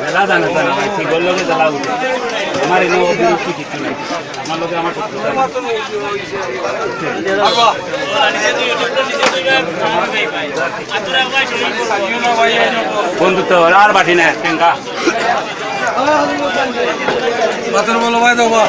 মেলা জানে জানে ভাই ঠিক বলল যে উঠে আমার এনে অভিরুচি কিছু নাই আমার লোকে আমার চায় তো আর বাটি না টেঙ্কা বলো ভাই দেবো